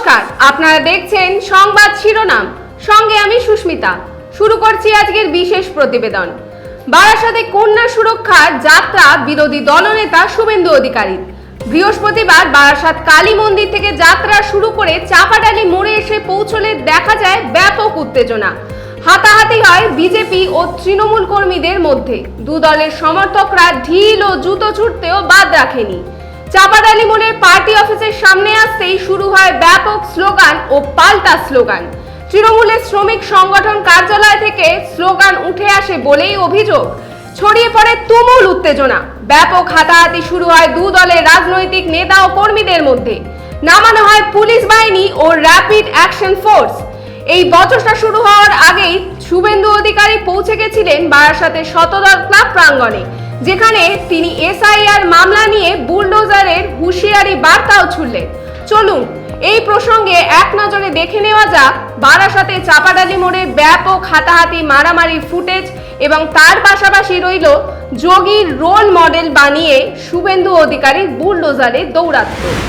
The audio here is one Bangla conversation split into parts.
নমস্কার, আপনারা দেখছেন সংবাদ শিরোনাম। সঙ্গে আমি সুস্মিতা। শুরু করছি আজকের বিশেষ প্রতিবেদন। বারাসাতে কন্যা সুরক্ষার যাত্রা বিরোধী দলনেতা শুভেন্দু অধিকারী। বৃহস্পতিবার বারাসাত কালী মন্দির থেকে যাত্রা শুরু করে চাপাডালি মোড়ে এসে পৌঁছলে দেখা যায় ব্যাপক উত্তেজনা। হাতাহাতি হয় বিজেপি ও তৃণমূল কর্মীদের মধ্যে। দু দলের সমর্থকরা ঢিল ও জুতো ছুটতেও বাদ রাখেনি। চাপাডালি মোড়ের পার্টি অফিসের সামনে আসতেই শুরু হয় ব্যাপক স্লোগান ও পাল্টা স্লোগান। তৃণমূলের শ্রমিক সংগঠন কার্যালয় থেকে স্লোগান উঠে আসে বলেই অভিযোগ। ছড়িয়ে পড়ে তুমুল উত্তেজনা। ব্যাপক হাতাহাতি শুরু হয় দু দলের রাজনৈতিক নেতা ও কর্মীদের মধ্যে। নামানো হয় পুলিশ বাহিনী ও র্যাপিড অ্যাকশন ফোর্স এই বচসা শুরু হওয়ার আগেই শুভেন্দু অধিকারী পৌঁছে গেছিলেন বারাসাতের শতদল ক্লাব প্রাঙ্গণে। যেখানে তিনি এসআইআর মামলা নিয়ে বুলডোজারের হুঁশিয়ারি বার্তাও ছুড়লেন। চলুন, এই প্রসঙ্গে এক নজরে দেখে নেওয়া যাক বারাসাতে চাপাডালি মোড়ে ব্যাপক হাতাহাতি মারামারি ফুটেজ এবং তার পাশাপাশি রইল যোগীর রোল মডেল বানিয়ে শুভেন্দু অধিকারী বুলডোজারে দৌড়াত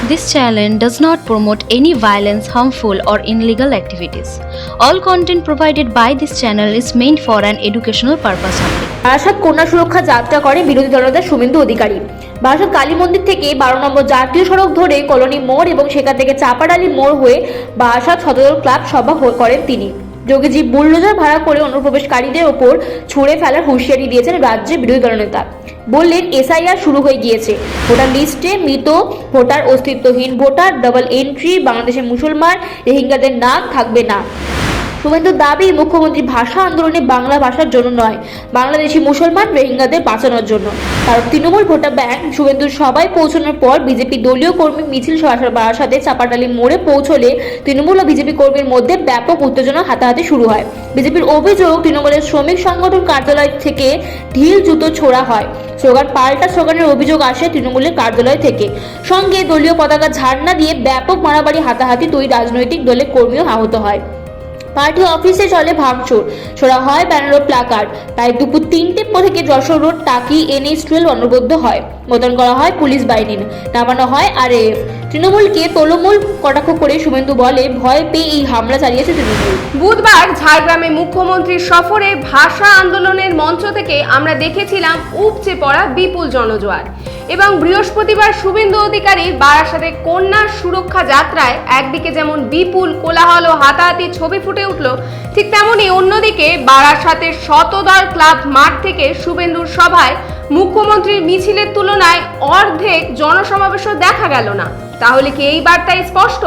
this channel does not promote any violence harmful or illegal activities all content provided by this channel is meant for an educational purpose only কন্যা সুরক্ষা যাত্রা করে বিরোধী দলনেতা শুভেন্দু অধিকারী। বারাসাত কালী মন্দির থেকে বারো নম্বর জাতীয় সড়ক ধরে কলোনি মোড় এবং সেখান থেকে চাপাডালি মোড় হয়ে বারাসাত সদর ক্লাব সভা করেন তিনি। যোগীজি বুলডোজার ভাড়া করে অনুপ্রবেশকারীদের ওপর ছুঁড়ে ফেলার হুঁশিয়ারি দিয়েছেন রাজ্যের বিরোধী দলনেতা বললেন, এসআইআর শুরু হয়ে গিয়েছে। ভোটার লিস্টে মৃত ভোটার অস্তিত্বহীন ভোটার, ডাবল এন্ট্রি, বাংলাদেশের মুসলমান, রোহিঙ্গাদের নাম থাকবে না। শুভেন্দুর দাবি, মুখ্যমন্ত্রী ভাষা আন্দোলনে বাংলা ভাষার জন্য নয়, বাংলাদেশি মুসলমান রোহিঙ্গাদের বাঁচানোর জন্য। কারণ তৃণমূল ভোটার ব্যাংক শুভেন্দুর সবাই পৌঁছানোর পর বিজেপি দলীয় কর্মী মিছিল বাড়ার সাথে চাপাটালি মোড়ে পৌঁছলে তৃণমূল ও বিজেপি কর্মীর মধ্যে ব্যাপক উত্তেজনা হাতাহাতি শুরু হয়। বিজেপির অভিযোগ, তৃণমূলের শ্রমিক সংগঠন কার্যালয় থেকে ঢিল জুতো ছোড়া হয়। স্লোগান, পাল্টা স্লোগানের অভিযোগ আসে তৃণমূলের কার্যালয় থেকে। সঙ্গে দলীয় পতাকা ঝাড়না দিয়ে ব্যাপক মারামারি, হাতাহাতি দুই রাজনৈতিক দলের কর্মীও আহত হয়। পার্টি অফিসে চলে ভাঙচুর। ছোড়া হয় ব্যানার ও প্লাকার্ড। প্রায় দুপুর তিনটে পর থেকে Jessore road Taki NH twelve অনবদ্য হয়। মোতায়েন করা হয় পুলিশ বাহিনী নামানো হয় আরএএফ। তৃণমূলকে তলমূল কটাক্ষ করে শুভেন্দু বলে ভয় পেয়ে এই হামলা চালিয়েছে তৃণমূল। বুধবার ঝাড়গ্রামে মুখ্যমন্ত্রীর সফরে ভাষা আন্দোলনের মঞ্চ থেকে আমরা দেখেছিলাম উপচে পড়া বিপুল জনজোয়ার। এবং বৃহস্পতিবার শুভেন্দু অধিকারী বারাসাতে কন্যা সুরক্ষা যাত্রায় একদিকে যেমন বিপুল কোলাহল ও হাতাহাতি ছবি ফুটে উঠল, ঠিক তেমনই অন্যদিকে বারাসাতের শতদল ক্লাব মাঠ থেকে শুভেন্দুর সভায় মুখ্যমন্ত্রীর মিছিলের তুলনায় অর্ধেক জনসমাবেশও দেখা গেল না। তাহলে কি এই বার্তায় স্পষ্ট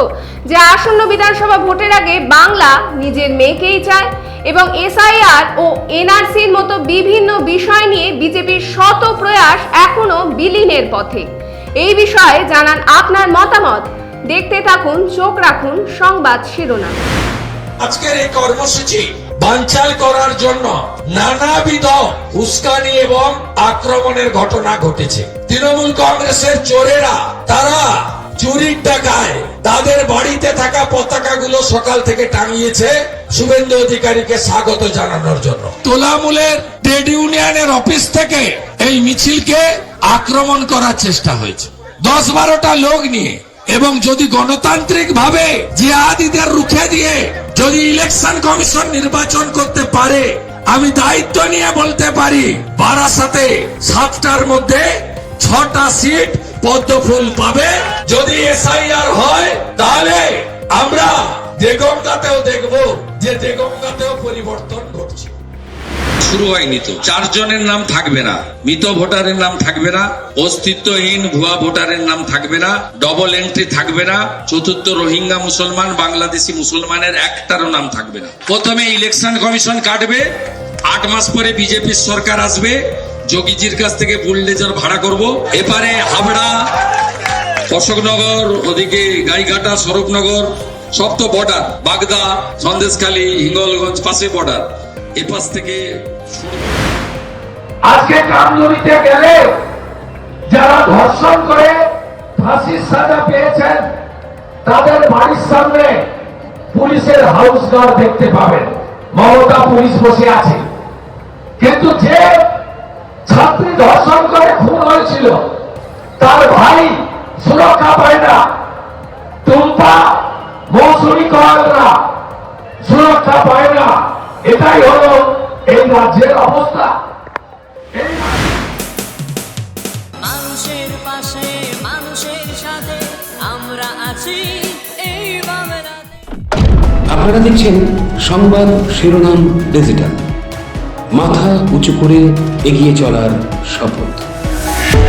যে আসন্ন বিধানসভা ভোটের আগে বাংলা নিজের মেয়েকেই চায় এবং এসআইআর ও এনআরসির মতো বিভিন্ন বিষয় নিয়ে বিজেপির শত প্রয়াস এখনও বিলীনের পথে? এই বিষয়ে জানান আপনার মতামত। দেখতে থাকুন, চোখ রাখুন সংবাদ শিরোনাম। আজকের এই কর্মসূচি বানচাল করার জন্য নানাবিধ উস্কানি এবং আক্রমণের ঘটনা ঘটেছে। তৃণমূল কংগ্রেসের চোরেরা, তারা চুরির টাকায় তাদের বাড়িতে থাকা পতাকাগুলো সকাল থেকে টাঙিয়েছে শুভেন্দু অধিকারীকে স্বাগত জানানোর জন্য। তোলামূলের ট্রেড ইউনিয়নের অফিস থেকে এই মিছিলকে আক্রমণ করার চেষ্টা হয়েছে। দশ বারোটা লোক নিয়ে এবং যদি গণতান্ত্রিক ভাবে জিহাদিদের রুখে দিয়ে যদি ইলেকশন কমিশন নির্বাচন করতে পারে, আমি দায়িত্ব নিয়ে বলতে পারি, বারাসাতে সাতটার মধ্যে ছটা সিট পদ্মফুল পাবে। যদি এসআইআর হয়, তাহলে আমরা দেগঙ্গাতেও দেখব, যে দেগঙ্গাতেও পরিবর্তন ঘটছে। শুরু হয়নি তো। চারজনের নাম থাকবে না। মৃত ভোটারের নাম থাকবে না। অস্তিত্বহীন ভুয়া ভোটারের নাম থাকবে না। ডবল এন্ট্রি থাকবে না। চতুর্থ রোহিঙ্গা মুসলমান, বাংলাদেশি মুসলমানের একটারও নাম থাকবে না। প্রথমে ইলেকশন কমিশন কাটবে। আট মাস পরে বিজেপির সরকার আসবে। যোগীজির কাছ থেকে বুলডেজার ভাড়া করব। এপারে হাবড়া, অশোকনগর, ওদিকে গাইঘাটা, স্বরূপনগর সব তো বর্ডার বাগদা, সন্দেশখালী, হিঙ্গলগঞ্জ, পাশে বর্ডার এপাশ থেকে আজকে কামদুনিতে গেলে যারা ধর্ষণ করে, ফাঁসির সাজা পেয়েছেন, তাদের বাড়ির সামনে পুলিশের হাউস গার্ড দেখতে পাবেন। মমতা পুলিশ বসে আছে। কিন্তু যে ছাত্রী ধর্ষণ করে খুন হয়েছিল, তার ভাই সুরক্ষা পায় না, টুম্পা মৌসুমি করাল না, সুরক্ষা পায় এটাই হলো এই রাজ্যের অবস্থা। মানুষের পাশে মানুষের সাথে আমরা আছি এই আপনারা দেখছেন সংবাদ শিরোনাম ডিজিটাল। মাথা উঁচু করে এগিয়ে চলার শপথ।